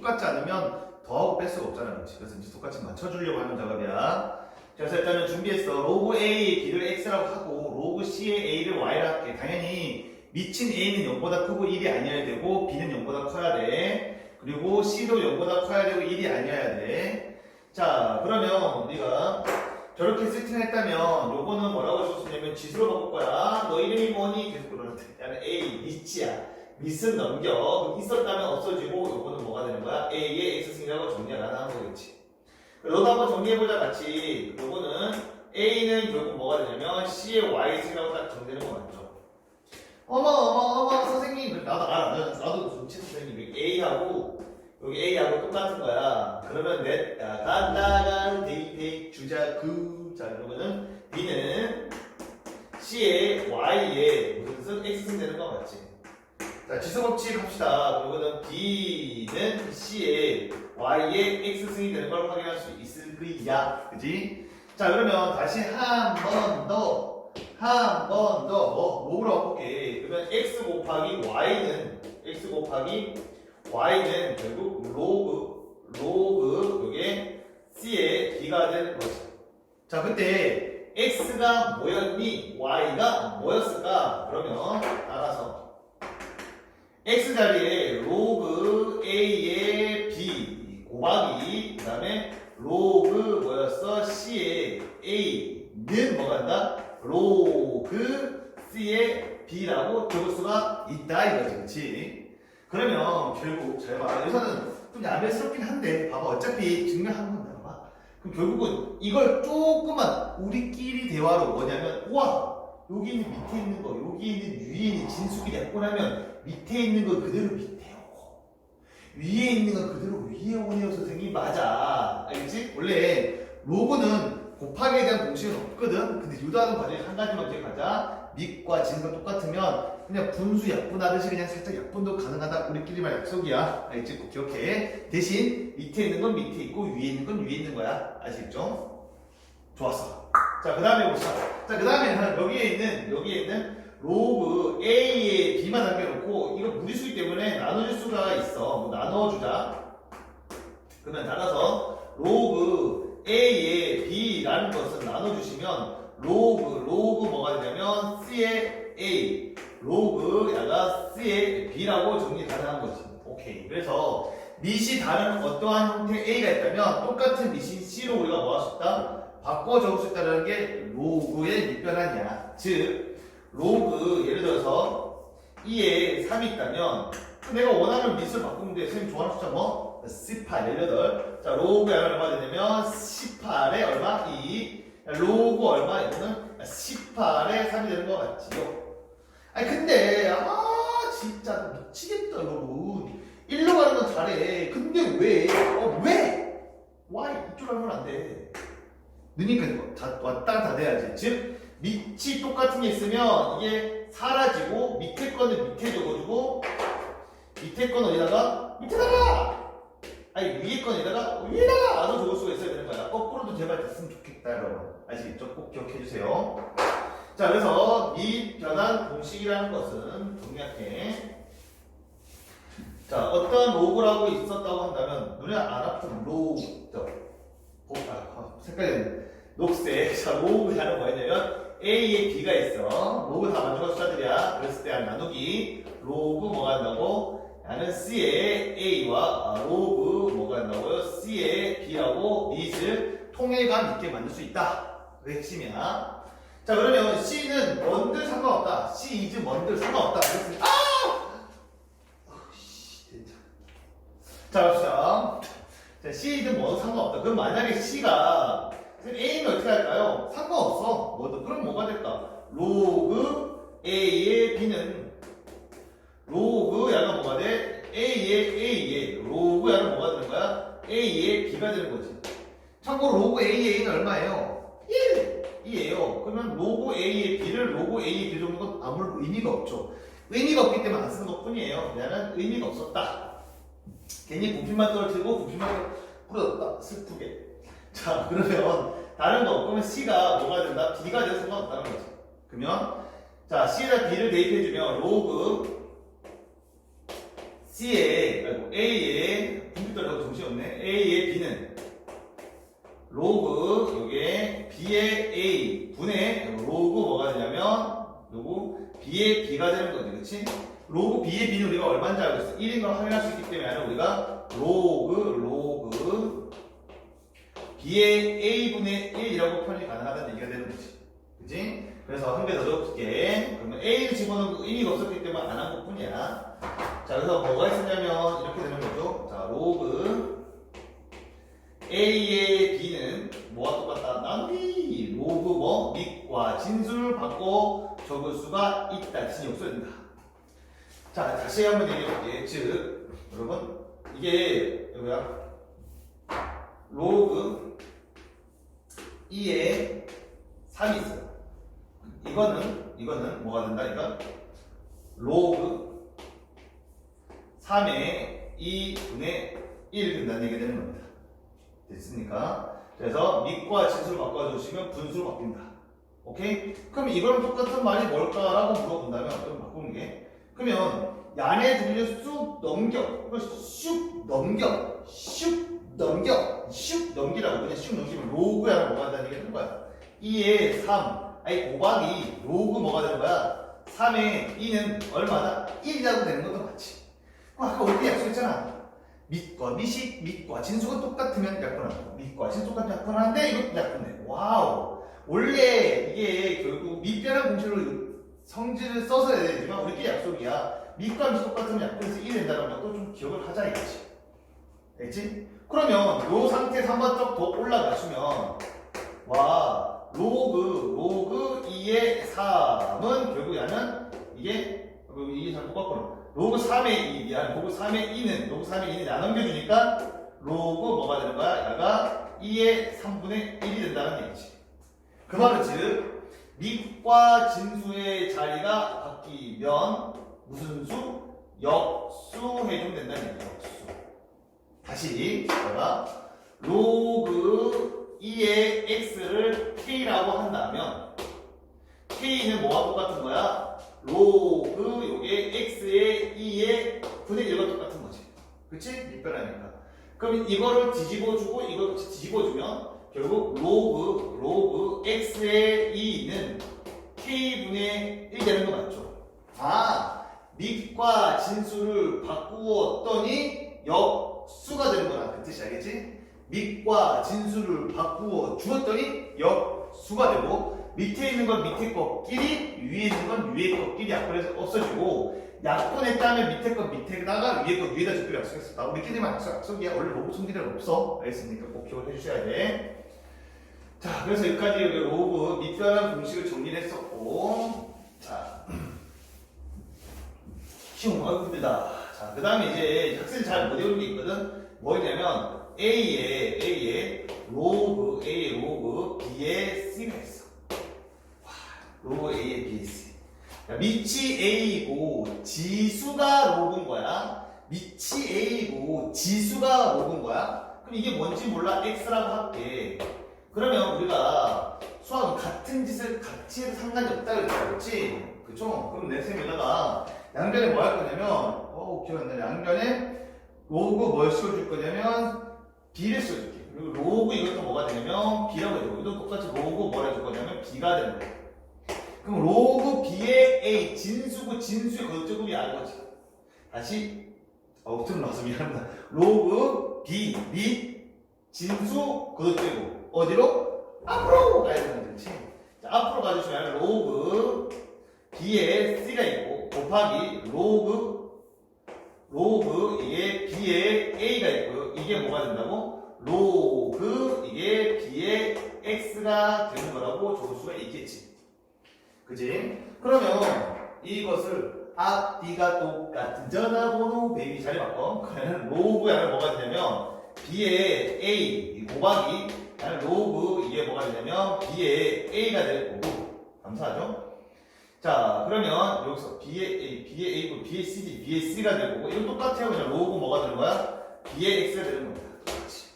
똑같지 않으면 더하고 뺄 수가 없잖아. 그렇지? 그래서 이제 똑같이 맞춰주려고 하는 작업이야. 그래서 일단은 준비했어. 로그 A의 B를 X라고 하고 로그 C의 A를 Y라 할게. 당연히 미친 A는 0보다 크고 1이 아니어야 되고 B는 0보다 커야 돼. 그리고 C도 0보다 커야 되고 1이 아니어야 돼. 자, 그러면 우리가 저렇게 세팅했다면 요거는 뭐라고 해줄 수 있냐면 지수로 바꿀 거야. 너 이름이 뭐니? 계속 그러는데. 나는 A, 미치야. 미스는 넘겨. 있었다면 없어지고 요거는 뭐가 되는 거야? A의 X승이라고 정리를 안 하는 거겠지. 너도 한번 정리해보자 같이. 요거는 A는 결국 뭐가 되냐면 C의 Y승이라고 딱 정리되는 거 맞죠? 어머 어머 어머 선생님 나도 알아 나도, 나도 정치 선생님 A하고 여기 A하고 똑같은 거야. 그러면 내 야, 간다간 데이 데이 주자구 자 그러면은 B는 C의 Y의 무슨 승 X승 되는 거 맞지? 자 지수 법칙 합시다. 그러면은 B는 C의 Y의 X승이 되는 걸 확인할 수 있을 거야. 그지? 자 그러면 다시 한 번 더. 한 번 더, 어, 뭐로 바꿀게. 그러면 x 곱하기 y는, x 곱하기 y는 결국 로그, 로그, 요게 c의 b가 되는 거지. 자, 그때 x가 뭐였니? y가 뭐였을까? 그러면 따라서 x 자리에 로그 a의 b 곱하기, 그 다음에 로그 뭐였어? c의 a는 뭐가 한다? 로그 C의 B라고 적을 수가 있다 이거지 그치? 그러면 결국 잘 봐. 여기서는 좀 야매스럽긴 한데 봐봐 어차피 증명하는 건 나와. 그럼 결국은 이걸 조금만 우리끼리 대화로 뭐냐면 우와 여기 있는 밑에 있는 거 여기 있는 위에 있는 진수끼리 엮고 나면 밑에 있는 거 그대로 밑에 오고 위에 있는 거 그대로 위에 오네요 선생님 맞아 알겠지? 원래 로그는 곱하기에 대한 공식은 없거든. 근데 유도하는 과정이 한 가지만 기억하자. 밑과 진과 똑같으면 그냥 분수 약분하듯이 그냥 살짝 약분도 가능하다. 우리끼리만 약속이야. 알겠지? 꼭 기억해. 대신 밑에 있는 건 밑에 있고 위에 있는 건 위에 있는 거야. 아시겠죠? 좋았어. 자, 그 다음에 봅시다. 자, 그 다음에는 여기에 있는, 여기에 있는 로그 A에 B만 남겨놓고 이거 무리수기 때문에 나눠줄 수가 있어. 뭐 나눠주자. 그러면 따라서 로그 A의 B라는 것을 나눠주시면 로그, 로그 뭐가 되냐면 C의 A, 로그 야가 C의 B라고 정리 가능한 거지. 오케이. 그래서 밑이 다른 어떠한 형태의 A가 있다면 똑같은 밑인 C로 우리가 뭐 할 수 있다? 바꿔 적을 수 있다는 게 로그의 밑변환이야. 즉, 로그 예를 들어서 2에 3이 있다면 내가 원하는 밑을 바꾸면 돼. 선생님 좋아하는 숫자 뭐? 18, 18. 자, 로그 양은 얼마 되냐면 18에 얼마? 2. 로그 얼마? 이거는 18에 3이 되는 거 같지요? 아니 근데 아 진짜 미치겠다 여러분. 1로 가는 건 잘해. 근데 왜? 어 왜? why? 이쪽으로 하면 안 돼. 느니까 이거 다 왔다 갔다 돼야지. 즉 밑이 똑같은 게 있으면 이게 사라지고 밑에 거는 밑에 적어주고 밑에 건 어디다가 밑에다가 아니 위에 건에다가 위에다가 나도 적을 수가 있어야 되는 거야. 거꾸로도 제발 됐으면 좋겠다 여러분. 아시겠죠? 꼭 기억해 주세요. 자 그래서 이 변환 공식이라는 것은 정리할게. 자 어떤 로그라고 있었다고 한다면 눈에 안 아픈 로그 저 보, 아, 아, 색깔이 녹색. 자 로그라는 뭐였냐면 A에 B가 있어. 로그 다 만족한 숫자들이야? 그랬을 때 나누기. 로그 뭐가 한다고? 나는 C의 A와 아, 로그 뭐가 한다고요 C의 B라고 밑을 통일감 있게 만들 수 있다. 그게 핵심이야 자 그러면 C는 뭔들 상관없다. C is 뭔들 상관없다. 그랬으니 아! 어이씨, 진짜. 자 갑시다 자, C든 뭐도 상관없다. 그럼 만약에 C가 A는 어떻게 할까요? 상관없어. 뭐도 그럼 뭐가 될까? 로그 A의 B는 로그 야가 뭐가 돼? A의 A의 로그 야는 뭐가 되는 거야? A의 B가 되는 거지. 참고로 로그 A의 A는 얼마예요? 1! 이에요. 그러면 로그 A의 B를 로그 A의 B 건 아무런 의미가 없죠. 의미가 없기 때문에 안 쓰는 것 뿐이에요. 나는 의미가 없었다. 괜히 부피만 떨어뜨리고 부피만 끌어다 슬프게. 자, 그러면 다른 거. 그러면 C가 뭐가 된다? B가 돼서 상관없다는 거지 그러면 자, C에다 B를 대입해주면 로그 C에, 아이고, A에, 분필 떨어져서 정신없네. A에 B는 로그, 여기에 B에 A 분의 로그 뭐가 되냐면, 로그 B에 B가 되는 거지, 그렇지? 로그 B의 B는 우리가 얼마인지 알고 있어. 1인 걸 확인할 수 있기 때문에 우리가 로그, 로그 B의 A분의 1이라고 표현이 가능하다는 얘기가 되는 거지. 그치? 그래서 한 개 더 적을게. 그러면 A를 집어넣은 의미가 없었기 때문에 안 한 것 뿐이야. 자, 그래서 뭐가 있었냐면 이렇게 되는 거죠. 자, 로그 A의 B는 뭐와 똑같다? 나누기 로그 뭐 밑과 진수를 바꿔 적을 수가 있다. 대신 없어야 된다. 자, 다시 한번 얘기해볼게. 즉, 여러분, 이게 뭐야? 로그 2에 3이 있어요. 이거는 이거는 뭐가 된다? 이거 로그 3의 2분의 1 된다는 얘기가 되는 겁니다. 됐습니까? 그래서 밑과 진수를 바꿔주시면 분수로 바뀐다. 오케이? 그럼 이거랑 똑같은 말이 뭘까라고 물어본다면 좀 바꾸는 게 그러면 양의 둘을 쑥 넘겨. 쑥 넘겨. 슉 넘겨. 슉 넘기라고. 그냥 슉 넘기면 로그야 뭐가 된다는 얘기가 되는 거야. 2에 3 아니 곱하기 로그 뭐가 되는 거야? 3에 2는 얼마나 1이라고 되는 것도 맞지. 그럼 아까 우리 약속했잖아. 밑과 밑이 밑과 진수가 똑같으면 약분하고 밑과 진수 똑같으면 약분하는데 이것도 약분돼 와우. 원래 이게 결국 밑변한 공식으로 성질을 써서 해야 되지만 우리끼리 약속이야 밑과 밑이 똑같으면 약분해서 1이 된다는 것도 좀 기억을 하자 이거지 알겠지? 그러면 요 상태에서 한번 더 올라가시면 와 로그 로그 2의 3은 결국 얘는 이게 그 이게 잘 똑같구나 로그 3의 2 미안 로그 3의 2는 로그 3의 2는 나 넘겨주니까 로그 뭐가 되는 거야? 얘가 2의 3분의 1이 된다는 얘기지 그 말은 즉 밑과 진수의 자리가 바뀌면 무슨 수? 역수 해주면 된다는 얘기야 역수 다시 제가 로그 2의 x를 k라고 한다면 k는 뭐와 똑같은 거야? 로그 요게 x의 2의 분의 1과 똑같은 거지 그치? 밑변하니까 그럼 이거를 뒤집어주고 이걸 뒤집어주면 결국 로그 로그 x의 2는 k분의 1 되는 거 맞죠? 아 밑과 진수를 바꾸었더니 역수가 되는 거라 그 뜻이 알겠지? 밑과 진수를 바꾸어 주었더니 역수가 되고 밑에 있는 건 밑에 거끼리 위에 있는 건 위에 거끼리 약분해서 없어지고 약분했다면 밑에 거 밑에다가 위에 거 위에다 적기로 약속했었다 우리끼리만 약속, 약속이야 원래 로그 성질은 없어 알겠습니까? 꼭 기억을 해주셔야 돼 자, 그래서 여기까지 우리 로그 밑변한 공식을 정리를 했었고, 자, 쉬운 거 힘들다. 자, 그 다음에 이제 학생이 잘 못 외우는 게 있거든. 뭐냐면 A에 A에 로그 A의 로그 B에 C가 있어. 와, 로그 A에 B에 C. 야, 밑이 A고 지수가 로그인 거야. 밑이 A고 지수가 로그인 거야. 그럼 이게 뭔지 몰라 X라고 할게. 그러면 우리가 수학은 같은 짓을 같이 해도 상관이 없다 그랬지? 그쵸? 그럼 내 쌤에다가 양변에 뭐 할 거냐면 어 기억나네 양변에 로그 뭘 씌워줄 거냐면 B를 씌워줄게. 그리고 로그 이것도 뭐가 되냐면 B라고 해줘. 이것도 똑같이 로그 뭘 해줄 거냐면 B가 되는 거야. 그럼 로그 B의 A 진수고 진수의 거제곱이 알거지. 다시 어 틀어 나와서 미안합니다. 로그 B 밑 진수 거제곱 어디로? 앞으로 가야 되는 거지. 자, 앞으로 가주시면 로그 B에 C가 있고 곱하기 로그 로그 이게 B에 A가 있고요. 이게 뭐가 된다고? 로그 이게 B에 X가 되는 거라고 적을 수가 있겠지. 그지? 그러면 이것을 앞뒤가 똑같은 전화번호 베이비 자리 바꿔. 그러면 로그 양을 뭐가 되냐면 B에 A 곱하기 로그 이게 뭐가 되냐면 B의 A가 될 거고 감사하죠? 자 그러면 여기서 B의 A, B의 A고 B의 C지 B의 C가 될 거고 이거 똑같아요 그냥 로그 뭐가 되는 거야? B의 X가 되는 겁니다 똑같이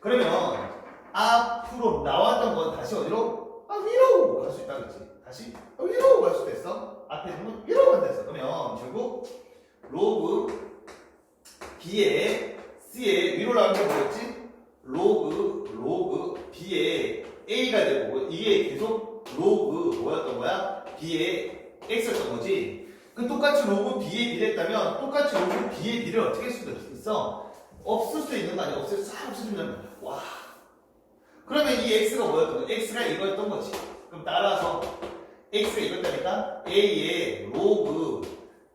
그러면 앞으로 나왔던 건 다시 어디로? 아 위로 갈 수 있다 그렇지 다시 아, 위로 갈 수도 있어 앞에 있는 건 위로 간다 했어 그러면 결국 로그 B의 C의 위로 나온 게 뭐였지? 로그 로그 b의 a가 되고 이게 계속 로그 뭐였던 거야? b의 x였던 거지. 그 똑같이 로그 B에 비례했다면 똑같이 로그 B에 비례를 어떻게 할 수가 있어? 없을 수도 있는 거 아니야? 없을 싹 없어지면 거야. 와. 그러면 이 X가 뭐였던 거야? X가 이거였던 거지. 그럼 따라서 X가 이거다니까 A의 로그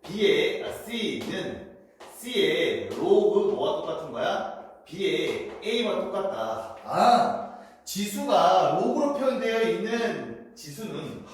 B의 아, C는 C의 로그 뭐가 똑같은 거야? B의 A와 똑같다. 아, 지수가 로그로 표현되어 있는 지수는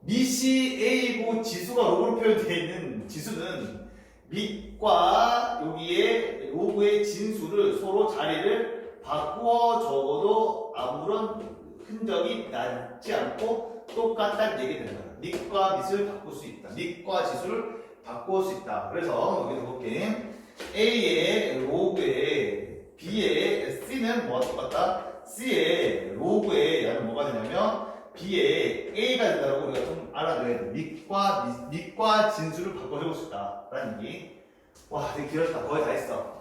밑이 A고 지수가 로그로 표현되어 있는 지수는 밑과 여기에 로그의 진수를 서로 자리를 바꾸어 적어도 아무런 흔적이 나지 않고 똑같다는 얘기 거야. 밑과 밑을 바꿀 수 있다. 밑과 지수를 바꿀 수 있다. 그래서 여기서 볼게. A의 로그에 B의 C는 뭐가 똑같다? C의 로그에 얘는 뭐가 되냐면 B의 A가 된다고 우리가 좀 알아둬야 돼. 밑과 밑, 밑과 진수를 바꿔주고 싶다 라는 얘기. 와, 되게 길었다. 거의 다 했어.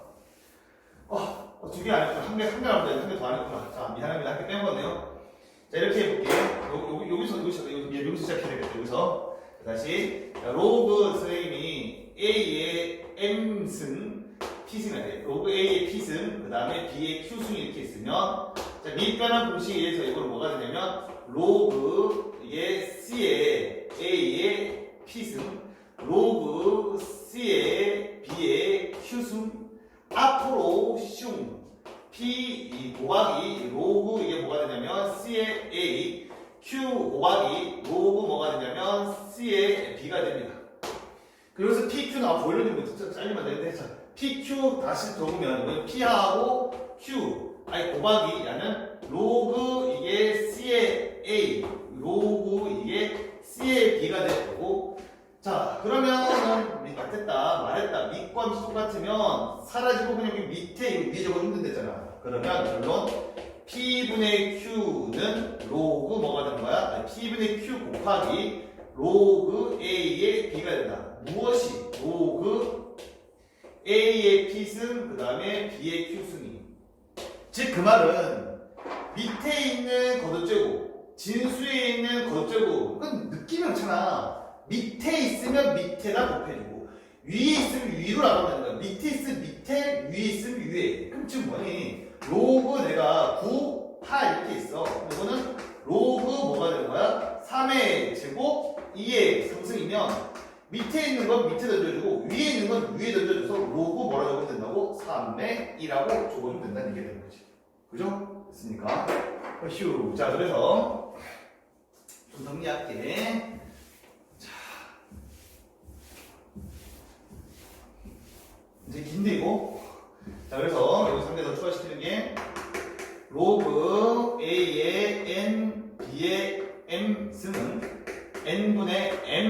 어, 어, 두개 안 했구나. 한 개, 한개 돼. 한개 더 안 했구나. 자, 미안합니다. 한개 빼먹었네요. 자, 이렇게 해볼게요. 요, 요, 여기서, 여기서, 여기, 여기서 시작해야 되겠다. 여기서. 다시. 자, 로그 선생님이 A의 M승, P승이 돼. 로그 A의 P승, 그 다음에 B의 Q승이 이렇게 있으면, 자, 밑변환 공식에 의해서 이걸 뭐가 되냐면, 로그, 이게 C의 A의 P승, 로그 C의 B의 Q승, 앞으로 슝 P 이 곱하기 로그 이게 뭐가 되냐면 C의 A Q 곱하기 로그 뭐가 되냐면 C의 B가 됩니다. 그래서 PQ 나 보이려는 거 잘리면 되는데 자, PQ 다시 이건 P하고 Q 아니 곱하기 야는 로그 이게 C의 A 로그 이게 C의 B가 될 거고. 자 그러면은 우리 맞겠다 말했다 밑과 밑 똑같으면 사라지고 그냥 밑에 여기 위에 적어주면 되잖아. 그러면 결론 P분의 Q는 로그 뭐가 되는 거야? 아니, P분의 Q 곱하기 로그 A의 B가 된다. 무엇이? 로그 A의 P승 그 다음에 B의 Q승이 즉 그 말은 밑에 있는 걷어째고 진수에 있는 걷어째고 그건 느낌이 없잖아 밑에 있으면 밑에다 곱해주고 위에 있으면 위로 나가면 된다. 밑에 있으면 밑에, 위에 있으면 위에. 그럼 지금 뭐니? 로그 내가 9, 8 이렇게 있어. 이거는 로그 뭐가 되는 거야? 3의 제곱, 2의 상승이면 밑에 있는 건 밑에 던져주고 위에 있는 건 위에 던져줘서 로그 뭐라 적으면 된다고? 3의 2라고 적어주면 된다는 얘기가 되는 거지. 그죠? 됐습니까? 휴. 자, 그래서 좀 정리할게. 이제 긴데 이거 자 그래서 여기서 한개더 추가시키는 게 로그 a의 n b의 m 승은 n분의 m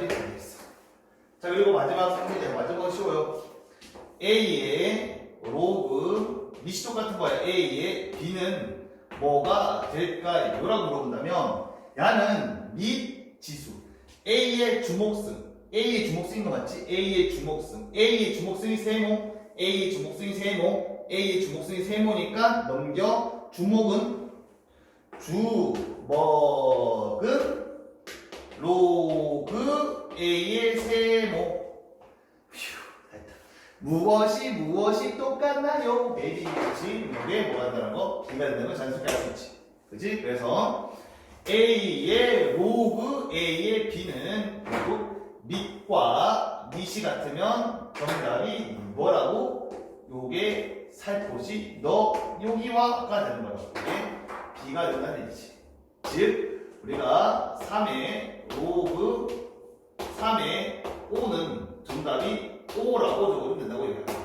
것까지 되겠어 자 그리고 마지막 상대제 마지막은 쉬워요 a의 로그 미시 똑같은 거야 a의 b는 뭐가 될까요? 라고 물어본다면 야는 밑 지수 a의 주목승 A의 주목승인 거 맞지? A의 주목승. A의 주목승이 세모. A의 주목승이 세모. A의 주목승이 세모니까 넘겨. 주목은 주먹은 로그 A의 세모. 무엇이 무엇이 똑같나요? 베이비 그치? 이게 뭐 한다는 거? B가 된다는 거 자연스럽게 알 수 있지. 그치? 그래서 A의 로그 A의 B는 결국 밑과 밑이 같으면 정답이 뭐라고? 요게 살포시 너 여기와가 되는 거야. 이게 B가 된다는 얘기지. 즉 우리가 3의 로그 3의 5는 정답이 5라고 적으면 된다고 얘기합니다.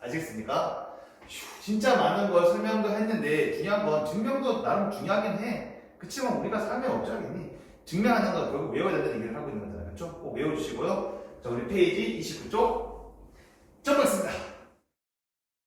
아시겠습니까? 휴, 진짜 많은 걸 설명도 했는데 중요한 건 증명도 나름 중요하긴 해. 그치만 우리가 삶에 없자겠니? 증명하는 건 결국 외워야 된다는 얘기를 하고 있는 거잖아요. 그렇죠? 꼭 외워주시고요. 자, 우리 페이지 29쪽